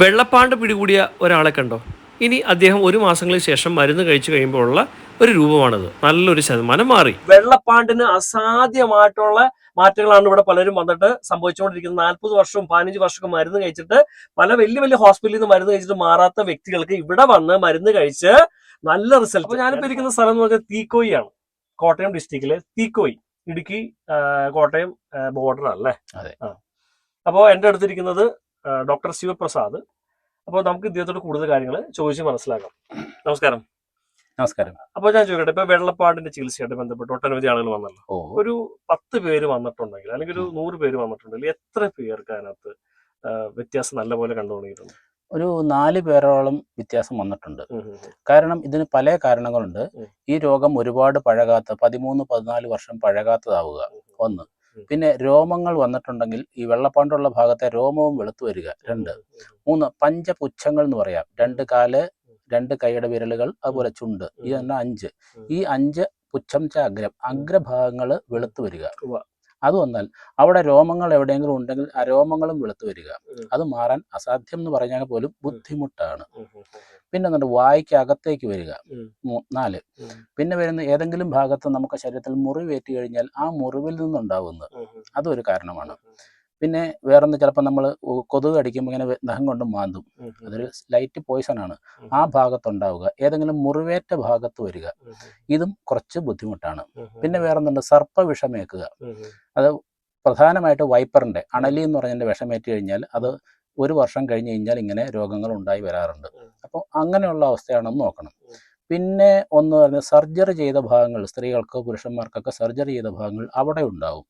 വെള്ളപ്പാണ്ട് പിടികൂടിയ ഒരാളെ കണ്ടോ? ഇനി അദ്ദേഹം ഒരു മാസങ്ങൾക്ക് ശേഷം മരുന്ന് കഴിച്ചു കഴിയുമ്പോഴുള്ള ഒരു രൂപമാണിത്. നല്ലൊരു ശതമാനം മാറി. വെള്ളപ്പാണ്ടിന് അസാധ്യമായിട്ടുള്ള മാറ്റങ്ങളാണ് ഇവിടെ പലരും വന്നിട്ട് സംഭവിച്ചുകൊണ്ടിരിക്കുന്നത്. നാൽപ്പത് വർഷവും പതിനഞ്ച് വർഷമൊക്കെ മരുന്ന് കഴിച്ചിട്ട് പല വലിയ വലിയ ഹോസ്പിറ്റലിൽ നിന്ന് മരുന്ന് കഴിച്ചിട്ട് മാറാത്ത വ്യക്തികൾക്ക് ഇവിടെ വന്ന് മരുന്ന് കഴിച്ച് നല്ല റിസൾട്ട് അപ്പൊ ഞാനിപ്പോ ഇരിക്കുന്ന സ്ഥലം എന്ന് പറഞ്ഞാൽ തീക്കോയി ആണ് കോട്ടയം ഡിസ്ട്രിക്റ്റിലെ തീക്കോയി. ഇടുക്കി കോട്ടയം ബോർഡർ അല്ലേ? അതെ. എന്റെ അപ്പോൾ എന്റെ അടുത്തിരിക്കുന്നത് ഡോക്ടർ ശിവപ്രസാദ്. അപ്പോൾ നമുക്ക് ഇദ്ദേഹത്തോട് കൂടുതൽ കാര്യങ്ങൾ ചോദിച്ച് മനസ്സിലാക്കാം. നമസ്കാരം. നമസ്കാരം. അപ്പോൾ ഞാൻ ചോദിക്കട്ടെ ഇപ്പൊ വെള്ളപ്പാടിന്റെ ചികിത്സയായിട്ട് ബന്ധപ്പെട്ട് ഒട്ടനവധി ആളുകൾ വന്നല്ലോ. ഒരു പത്ത് പേര് വന്നിട്ടുണ്ടെങ്കിൽ അല്ലെങ്കിൽ ഒരു നൂറ് പേര് വന്നിട്ടുണ്ടെങ്കിൽ എത്ര പേർക്ക് അതിനകത്ത് വ്യത്യാസം നല്ലപോലെ കണ്ടു തുടങ്ങിയിട്ടുണ്ട്? ഒരു നാല് പേരോളം വ്യത്യാസം വന്നിട്ടുണ്ട്. കാരണം ഇതിന് പല കാരണങ്ങളുണ്ട്. ഈ രോഗം ഒരുപാട് പഴകാത്ത പതിമൂന്ന് പതിനാല് വർഷം പഴകാത്തതാവുക ഒന്ന് പിന്നെ രോമങ്ങൾ വന്നിട്ടുണ്ടെങ്കിൽ ഈ വെള്ളപ്പാണ്ടുള്ള ഭാഗത്തെ രോമവും വെളുത്തു വരിക രണ്ട്. മൂന്ന് പഞ്ചപുച്ഛങ്ങൾ എന്ന് പറയാം. രണ്ട് കാൽ രണ്ട് കൈയുടെ വിരലുകൾ അതുപോലെ ചുണ്ട്. ഈ തന്നെ അഞ്ച്. ഈ അഞ്ച് പുച്ഛം ച അഗ്രം. അഗ്രഭാഗങ്ങൾ വെളുത്തു വരിക. അത് വന്നാൽ അവിടെ രോമങ്ങൾ എവിടെയെങ്കിലും ഉണ്ടെങ്കിൽ ആ രോമങ്ങളും വെളുത്തു വരിക. അത് മാറാൻ അസാധ്യം എന്ന് പറഞ്ഞാൽ പോലും ബുദ്ധിമുട്ടാണ്. പിന്നെ എന്നിട്ട് വായിക്ക് അകത്തേക്ക് വരിക നാല്. പിന്നെ വരുന്ന ഏതെങ്കിലും ഭാഗത്ത് നമുക്ക് ശരീരത്തിൽ മുറിവേറ്റി കഴിഞ്ഞാൽ ആ മുറിവിൽ നിന്നുണ്ടാവുന്നത് അതൊരു കാരണമാണ്. പിന്നെ വേറൊന്ന് ചിലപ്പോൾ നമ്മൾ കൊതുക് അടിക്കുമ്പോൾ ഇങ്ങനെ ദഹം നഖം കൊണ്ട് മാന്തും. അതൊരു ലൈറ്റ് പോയിസൺ ആണ്. ആ ഭാഗത്തുണ്ടാവുക. ഏതെങ്കിലും മുറിവേറ്റ ഭാഗത്ത് വരിക. ഇതും കുറച്ച് ബുദ്ധിമുട്ടാണ്. പിന്നെ വേറൊന്നുണ്ട് സർപ്പ വിഷമേക്കുക ഉം ഉം. അത് പ്രധാനമായിട്ട് വൈപ്പറിന്റെ അണലി എന്ന് പറഞ്ഞതിന്റെ വിഷമേറ്റ് കഴിഞ്ഞാൽ അത് ഒരു വർഷം കഴിഞ്ഞ് കഴിഞ്ഞാൽ ഇങ്ങനെ രോഗങ്ങൾ ഉണ്ടായി വരാറുണ്ട്. അപ്പോൾ അങ്ങനെയുള്ള അവസ്ഥയാണെന്ന് നോക്കണം. പിന്നെ ഒന്ന് പറഞ്ഞ സർജറി ചെയ്ത ഭാഗങ്ങൾ സ്ത്രീകൾക്കോ പുരുഷന്മാർക്കൊക്കെ സർജറി ചെയ്ത ഭാഗങ്ങൾ അവിടെ ഉണ്ടാവും.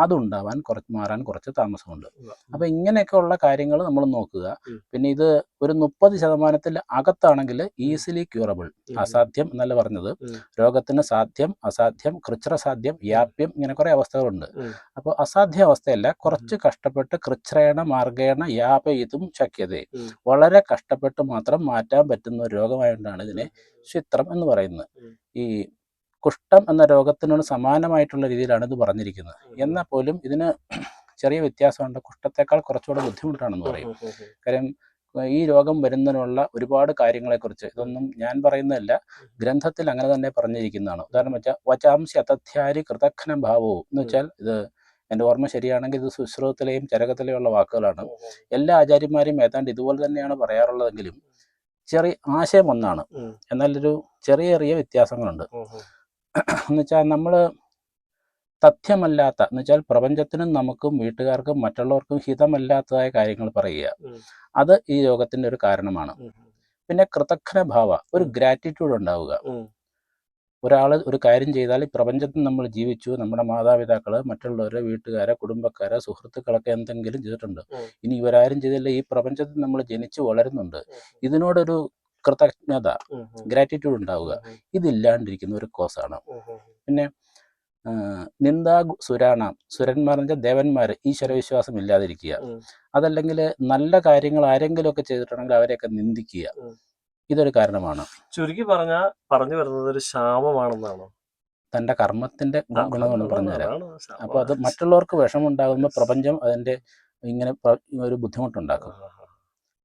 അതുണ്ടാവാൻ കുറച്ച് മാറാൻ കുറച്ച് താമസമുണ്ട്. അപ്പൊ അപ്പോൾ ഇങ്ങനെയൊക്കെ ഉള്ള കാര്യങ്ങൾ നമ്മൾ നോക്കുക. പിന്നെ ഇത് ഒരു മുപ്പത് ശതമാനത്തിൽ അകത്താണെങ്കിൽ ഈസിലി ക്യൂറബിൾ അസാധ്യം എന്നല്ല പറഞ്ഞത്. രോഗത്തിന് സാധ്യം അസാധ്യം കൃച്ഛ്രസാധ്യം വ്യാപ്യം ഇങ്ങനെ കുറേ അവസ്ഥകളുണ്ട്. അപ്പോൾ അസാധ്യ അവസ്ഥയല്ല കുറച്ച് കഷ്ടപ്പെട്ട് കൃച്ഛ്രേണ മാർഗേണ യാപയിതും ശക്യത. വളരെ കഷ്ടപ്പെട്ട് മാത്രം മാറ്റാൻ പറ്റുന്ന ഒരു രോഗമായതുകൊണ്ടാണ് ഇതിനെ ചിത്രം എന്ന് പറയുന്നത്. ഈ കുഷ്ഠം എന്ന രോഗത്തിനോട് സമാനമായിട്ടുള്ള രീതിയിലാണ് ഇത് പറഞ്ഞിരിക്കുന്നത്. എന്നാൽ പോലും ഇതിന് ചെറിയ വ്യത്യാസമുണ്ട്. കുഷ്ഠത്തെക്കാൾ കുറച്ചുകൂടെ ബുദ്ധിമുട്ടാണെന്ന് പറയും. കാര്യം ഈ രോഗം വരുന്നതിനുള്ള ഒരുപാട് കാര്യങ്ങളെക്കുറിച്ച് ഇതൊന്നും ഞാൻ പറയുന്നതല്ല. ഗ്രന്ഥത്തിൽ അങ്ങനെ തന്നെ പറഞ്ഞിരിക്കുന്നതാണ്. ഉദാഹരണം വെച്ചാൽ വചാംശി അതധ്യാരി കൃതഘ്ന ഭാവവും എന്ന് വെച്ചാൽ ഇത് എന്റെ ഓർമ്മ ശരിയാണെങ്കിൽ ഇത് സുശ്രുതത്തിലെയും ചരകത്തിലെയുള്ള വാക്കുകളാണ്. ഉം ഉം. എല്ലാ ആചാര്യന്മാരും ഏതാണ്ട് ഇതുപോലെ തന്നെയാണ് പറയാറുള്ളതെങ്കിലും ചെറിയ ആശയം ഒന്നാണ്. എന്നാലൊരു ചെറിയ ചെറിയ വ്യത്യാസങ്ങളുണ്ട്. ഉം ഉം. എന്ന് വെച്ചാൽ നമ്മൾ തഥ്യമല്ലാത്ത എന്ന് വെച്ചാൽ പ്രപഞ്ചത്തിനും നമുക്കും വീട്ടുകാർക്കും മറ്റുള്ളവർക്കും ഹിതമല്ലാത്തതായ കാര്യങ്ങൾ പറയുക. അത് ഈ യോഗത്തിന്റെ ഒരു കാരണമാണ്. പിന്നെ കൃതജ്ഞ ഭാവ ഒരു ഗ്രാറ്റിറ്റ്യൂഡ് ഉണ്ടാവുക. ഒരാൾ ഒരു കാര്യം ചെയ്താൽ ഈ പ്രപഞ്ചത്തിൽ നമ്മൾ ജീവിച്ചു നമ്മുടെ മാതാപിതാക്കൾ മറ്റുള്ളവരെ വീട്ടുകാരെ കുടുംബക്കാരെ സുഹൃത്തുക്കളൊക്കെ എന്തെങ്കിലും ചെയ്തിട്ടുണ്ട്. ഇനി ഇവരാരും ചെയ്തില്ല ഈ പ്രപഞ്ചത്തിൽ നമ്മൾ ജനിച്ചു വളരുന്നുണ്ട്. ഇതിനോടൊരു കൃതജ്ഞത. ഗ്രാറ്റിറ്റ്യൂഡ് ഉണ്ടാവുക. ഇതില്ലാണ്ടിരിക്കുന്ന ഒരു കോസാണ്. പിന്നെ നിന്ദാ സുരാണ. സുരന്മാർ എന്ന് വെച്ചാൽ ദേവന്മാർ ഈശ്വരവിശ്വാസം ഇല്ലാതിരിക്കുക. അതല്ലെങ്കിൽ നല്ല കാര്യങ്ങൾ ആരെങ്കിലും ആരെങ്കിലുമൊക്കെ ചെയ്തിട്ടുണ്ടെങ്കിൽ അവരെയൊക്കെ നിന്ദിക്കുക. ഇതൊരു കാരണമാണ്. ചുരുക്കി പറഞ്ഞ പറഞ്ഞു വരുന്നത് ഒരു ശാപമാണെന്നാണ്? തന്റെ കർമ്മത്തിന്റെ ഗുണമെന്ന് പറഞ്ഞുതരാം. അപ്പൊ അത് മറ്റുള്ളവർക്ക് വിഷമുണ്ടാകുമ്പോൾ പ്രപഞ്ചം അതിന്റെ ഇങ്ങനെ ഒരു ബുദ്ധിമുട്ടുണ്ടാക്കും.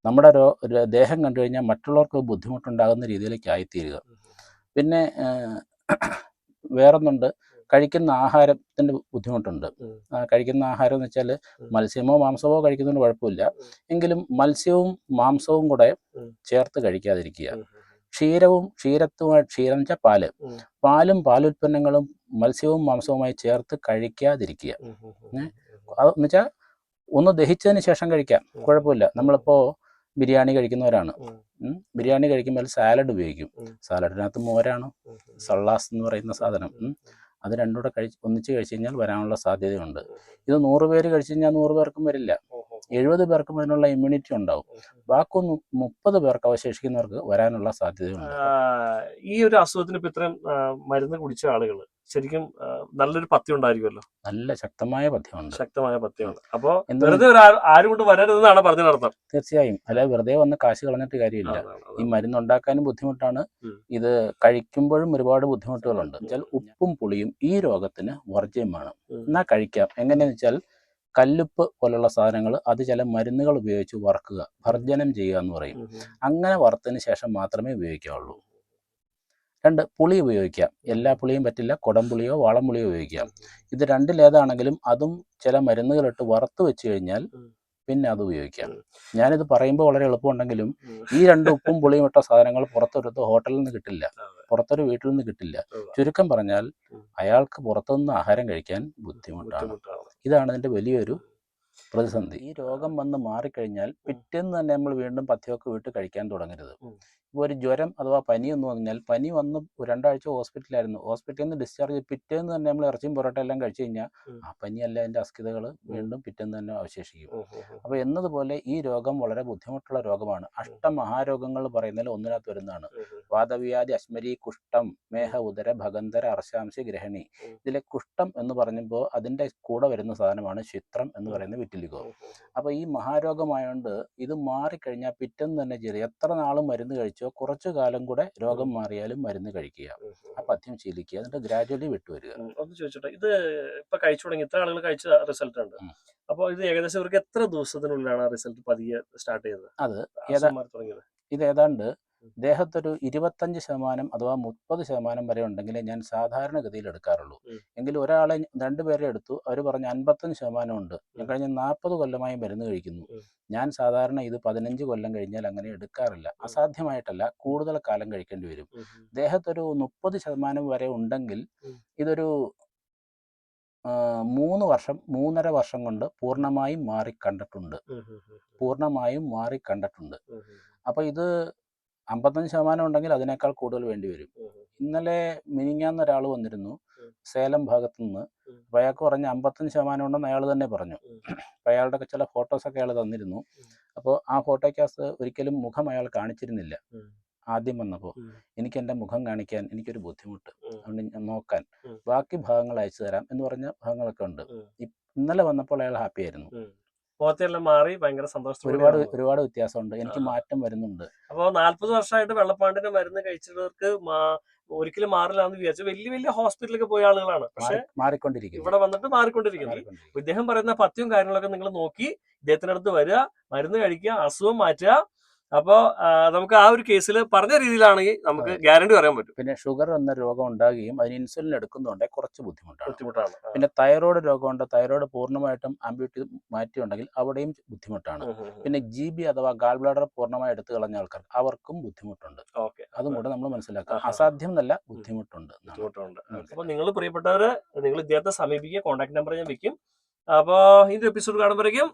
നമ്മുടെ ഒരു ദേഹം കണ്ടു കഴിഞ്ഞാൽ മറ്റുള്ളവർക്ക് ബുദ്ധിമുട്ടുണ്ടാകുന്ന രീതിയിലേക്ക് ആയിത്തീരുക. പിന്നെ വേറൊന്നുണ്ട്. കഴിക്കുന്ന ആഹാരത്തിന്റെ ബുദ്ധിമുട്ടുണ്ട്. കഴിക്കുന്ന ആഹാരം എന്ന് വെച്ചാൽ മത്സ്യമോ മാംസമോ കഴിക്കുന്നതുകൊണ്ട് കുഴപ്പമില്ല. എങ്കിലും മത്സ്യവും മാംസവും കൂടെ ചേർത്ത് കഴിക്കാതിരിക്കുക. ക്ഷീരവും ക്ഷീരത്തുമായി ക്ഷീരം എന്ന് വെച്ചാൽ പാൽ. പാലും പാലുൽപ്പന്നങ്ങളും മത്സ്യവും മാംസവുമായി ചേർത്ത് കഴിക്കാതിരിക്കുക. അതെന്ന് വെച്ചാൽ ഒന്ന് ദഹിച്ചതിന് ശേഷം കഴിക്കാം. കുഴപ്പമില്ല. നമ്മളിപ്പോൾ ബിരിയാണി കഴിക്കുന്നവരാണ്. ബിരിയാണി കഴിക്കുമ്പോൾ സാലഡ് ഉപയോഗിക്കും. സാലഡിനകത്ത് മോരാണ്. സള്ളാസ് എന്ന് പറയുന്ന സാധനം. അത് രണ്ടും കൂടെ കഴിച്ച് ഒന്നിച്ച് കഴിച്ച് കഴിഞ്ഞാൽ വരാനുള്ള സാധ്യതയുണ്ട് ഇത് നൂറ് പേര് കഴിച്ച് കഴിഞ്ഞാൽ നൂറ് പേർക്കും വരില്ല. എഴുപത് പേർക്കും അതിനുള്ള ഇമ്മ്യൂണിറ്റി ഉണ്ടാവും. ബാക്കി മുപ്പത് പേർക്ക് അവശേഷിക്കുന്നവർക്ക് വരാനുള്ള സാധ്യതയുണ്ട്. ഈ ഒരു അസുഖത്തിന് ഇപ്പൊ ഇത്രയും മരുന്ന് കുടിച്ച ആളുകൾ ശരിക്കും നല്ലൊരു പഥ്യം ഉണ്ടായിരിക്കുമല്ലോ? നല്ല ശക്തമായ പഥ്യമുണ്ട്. ശക്തമായ പഥ്യമുണ്ട്. അപ്പൊ വെറുതെ ആരും കൊണ്ട് വരരുതെന്നാണ് പറഞ്ഞതിനർത്ഥം തീർച്ചയായും. അല്ല വെറുതെ വന്ന് കാശ് കളഞ്ഞിട്ട് കാര്യമില്ല. ഈ മരുന്ന് ഉണ്ടാക്കാനും ബുദ്ധിമുട്ടാണ് ഇത് കഴിക്കുമ്പോഴും ഒരുപാട് ബുദ്ധിമുട്ടുകളുണ്ട്. വെച്ചാൽ ഉപ്പും പുളിയും ഈ രോഗത്തിന് വർജ്യമാണ് എന്നാ കഴിക്കാം? എങ്ങനെയാന്ന് വെച്ചാൽ കല്ലുപ്പ് പോലുള്ള സാധനങ്ങൾ അത് ചില മരുന്നുകൾ ഉപയോഗിച്ച് വറക്കുക ഭർജനം ചെയ്യുക എന്ന് പറയും. അങ്ങനെ വറുത്തതിന് ശേഷം മാത്രമേ ഉപയോഗിക്കാവുള്ളൂ. രണ്ട് പുളി ഉപയോഗിക്കാം എല്ലാ പുളിയും പറ്റില്ല. കുടംപുളിയോ വാളംപുളിയോ ഉപയോഗിക്കാം. ഇത് രണ്ടിലേതാണെങ്കിലും അതും ചില മരുന്നുകളിട്ട് വറുത്ത് വെച്ച് കഴിഞ്ഞാൽ പിന്നെ അത് ഉപയോഗിക്കാം. ഞാനിത് പറയുമ്പോൾ വളരെ എളുപ്പമുണ്ടെങ്കിലും ഈ രണ്ട് ഉപ്പും പുളിയും ഇട്ട സാധനങ്ങൾ പുറത്തൊരുത്ത് ഹോട്ടലിൽ നിന്ന് കിട്ടില്ല. പുറത്തൊരു വീട്ടിൽ നിന്ന് കിട്ടില്ല ചുരുക്കം പറഞ്ഞാൽ അയാൾക്ക് പുറത്തുനിന്ന് ആഹാരം കഴിക്കാൻ ബുദ്ധിമുട്ടാണ്. ഇതാണ് അതിന്റെ വലിയൊരു പ്രതിസന്ധി. ഈ രോഗം വന്ന് മാറിക്കഴിഞ്ഞാൽ പിറ്റേന്ന് തന്നെ നമ്മൾ വീണ്ടും പഥ്യമൊക്കെ വിട്ട് കഴിക്കാൻ തുടങ്ങരുത്. ഇപ്പോൾ ഒരു ജ്വരം അഥവാ പനി എന്ന് പറഞ്ഞാൽ പനി വന്ന് രണ്ടാഴ്ച ഹോസ്പിറ്റലായിരുന്നു ഹോസ്പിറ്റലിൽ നിന്ന് ഡിസ്ചാർജ് ചെയ്ത് പിറ്റേന്ന് തന്നെ നമ്മൾ ഇറച്ചിയും പൊറോട്ട എല്ലാം കഴിച്ചു കഴിഞ്ഞാൽ. ആ പനിയല്ല അതിന്റെ അസ്ഥിതകൾ വീണ്ടും പിറ്റേന്ന് തന്നെ അവശേഷിക്കും. അപ്പോൾ എന്നതുപോലെ ഈ രോഗം വളരെ ബുദ്ധിമുട്ടുള്ള രോഗമാണ്. അഷ്ടമഹാരോഗങ്ങൾ പറയുന്നതിൽ ഒന്നിനകത്ത് വരുന്നതാണ്. വാദവ്യാധി അശ്മരി കുഷ്ഠം മേഹ ഉദര ഭഗന്ധര അർശാംശ ഗ്രഹണി. ഇതിലെ കുഷ്ഠം എന്ന് പറയുമ്പോൾ അതിന്റെ കൂടെ വരുന്ന സാധനമാണ് ചിത്രം എന്ന് പറയുന്ന ഉം. അപ്പോൾ ഈ മഹാരോഗമായോണ്ട് ഇത് മാറിക്കഴിഞ്ഞാൽ പിറ്റെന്ന് തന്നെ ചെയ്ത് എത്ര നാളും മരുന്ന് കഴിച്ചോ കുറച്ചു കാലം കൂടെ രോഗം മാറിയാലും മരുന്ന് കഴിക്കുക. ആ പഥ്യം ശീലിക്കുക. എന്നിട്ട് ഗ്രാജുവലി വിട്ടുവരിക. ഒന്ന് ചോദിച്ചോട്ടെ. ഇത് ഇപ്പൊ കഴിച്ചു തുടങ്ങി ഇത്ര ആളുകൾ കഴിച്ച റിസൾട്ട് ഉണ്ട് അപ്പോൾ അപ്പൊ ഇത് ഏകദേശം ഇവർക്ക് എത്ര ദിവസത്തിനുള്ളിലാണ് റിസൾട്ട് പതിയെ സ്റ്റാർട്ട് ചെയ്തത് അത് ഇത് ഏതാണ്ട് ദേഹത്തൊരു ഇരുപത്തഞ്ച് ശതമാനം അഥവാ മുപ്പത് ശതമാനം വരെ ഉണ്ടെങ്കിലേ ഞാൻ സാധാരണഗതിയിൽ എടുക്കാറുള്ളൂ. എങ്കിൽ ഒരാളെ രണ്ടുപേരെ എടുത്തു അവർ പറഞ്ഞു അൻപത്തഞ്ച് ശതമാനം ഉണ്ട്. ഞാൻ കഴിഞ്ഞ നാൽപ്പത് കൊല്ലമായി മരുന്ന് കഴിക്കുന്നു. ഞാൻ സാധാരണ ഇത് പതിനഞ്ച് കൊല്ലം കഴിഞ്ഞാൽ അങ്ങനെ എടുക്കാറില്ല. അസാധ്യമായിട്ടല്ല കൂടുതൽ കാലം കഴിക്കേണ്ടി വരും. ദേഹത്തൊരു മുപ്പത് ശതമാനം വരെ ഉണ്ടെങ്കിൽ ഇതൊരു മൂന്ന് വർഷം മൂന്നര വർഷം കൊണ്ട് പൂർണമായും മാറി കണ്ടിട്ടുണ്ട്. പൂർണമായും മാറി കണ്ടിട്ടുണ്ട്. അപ്പോൾ ഇത് അമ്പത്തഞ്ച് ശതമാനം ഉണ്ടെങ്കിൽ അതിനേക്കാൾ കൂടുതൽ വേണ്ടി വരും. ഇന്നലെ മിനിങ്ങാന്ന് ഒരാൾ വന്നിരുന്നു. സേലം ഭാഗത്തു നിന്ന്. അപ്പൊ അപ്പോൾ അയാൾക്ക് പറഞ്ഞ അമ്പത്തഞ്ച് ശതമാനം ഉണ്ടെന്ന് അയാൾ തന്നെ പറഞ്ഞു. അയാളുടെ ചില ഫോട്ടോസൊക്കെ അയാൾ തന്നിരുന്നു. അപ്പോൾ ആ ഫോട്ടോയ്ക്കകത്ത് ഒരിക്കലും മുഖം അയാൾ കാണിച്ചിരുന്നില്ല ആദ്യം വന്നപ്പോൾ എനിക്ക് എന്റെ മുഖം കാണിക്കാൻ എനിക്കൊരു ബുദ്ധിമുട്ട്. അതുകൊണ്ട് ഞാൻ നോക്കാൻ. ബാക്കി ഭാഗങ്ങൾ അയച്ചു തരാം എന്ന് പറഞ്ഞ ഭാഗങ്ങളൊക്കെ ഉണ്ട്. ഇന്നലെ വന്നപ്പോൾ അയാൾ ഹാപ്പി ആയിരുന്നു. മുഖത്തെല്ലാം മാറി ഭയങ്കര സന്തോഷത്തോടെ ഒരുപാട് ഒരുപാട് വ്യത്യാസമുണ്ട്. എനിക്ക് മാറ്റം വരുന്നുണ്ട്. അപ്പൊ നാല്പത് വർഷമായിട്ട് വെള്ളപ്പാണ്ടിന്റെ മരുന്ന് കഴിച്ചിട്ടവർക്ക് ഒരിക്കലും മാറില്ല എന്ന് വിചാരിച്ചു. വലിയ വലിയ ഹോസ്പിറ്റലിലൊക്കെ പോയ ആളുകളാണ്. പക്ഷെ മാറിക്കൊണ്ടിരിക്കും ഇവിടെ വന്നിട്ട് മാറിക്കൊണ്ടിരിക്കുന്നത് ഇദ്ദേഹം പറയുന്ന പഥ്യവും കാര്യങ്ങളൊക്കെ നിങ്ങൾ നോക്കി ഇദ്ദേഹത്തിന്റെ അടുത്ത് വരിക മരുന്ന് കഴിക്കുക അസുഖം മാറ്റുക അപ്പോ നമുക്ക് ആ ഒരു കേസിൽ പറഞ്ഞ രീതിയിലാണെങ്കിൽ നമുക്ക് ഗ്യാരണ്ടി പറയാൻ പറ്റും. പിന്നെ ഷുഗർ എന്ന രോഗം ഉണ്ടാകുകയും അതിന് ഇൻസുലിൻ എടുക്കുന്നുണ്ടെങ്കിൽ കുറച്ച് ബുദ്ധിമുട്ടാണ്. ബുദ്ധിമുട്ടാണ്. പിന്നെ തൈറോയ്ഡ് രോഗമുണ്ട് തൈറോയ്ഡ് പൂർണമായിട്ടും ആംബ്യൂട്ടി മാറ്റിയുണ്ടെങ്കിൽ അവിടെയും ബുദ്ധിമുട്ടാണ്. പിന്നെ ജി ബി അഥവാ ഗാൾ ബ്ലാഡർ പൂർണമായി എടുത്തു കളഞ്ഞ ആൾക്കാർ അവർക്കും ബുദ്ധിമുട്ടുണ്ട്. ഓക്കെ. അതും കൂടെ നമ്മൾ മനസ്സിലാക്കുക. അസാധ്യം എന്നല്ല ബുദ്ധിമുട്ടുണ്ട് ബുദ്ധിമുട്ടുണ്ട്. അപ്പോൾ അപ്പൊ നിങ്ങൾ പ്രിയപ്പെട്ടവര് നിങ്ങൾ ഇദ്ദേഹത്തെ സമീപിക്കുക കോൺടാക്ട് നമ്പർ ഞാൻ വെക്കും. അപ്പോ ഇതിന്റെ എപ്പിസോഡ് കാണുമ്പോഴേക്കും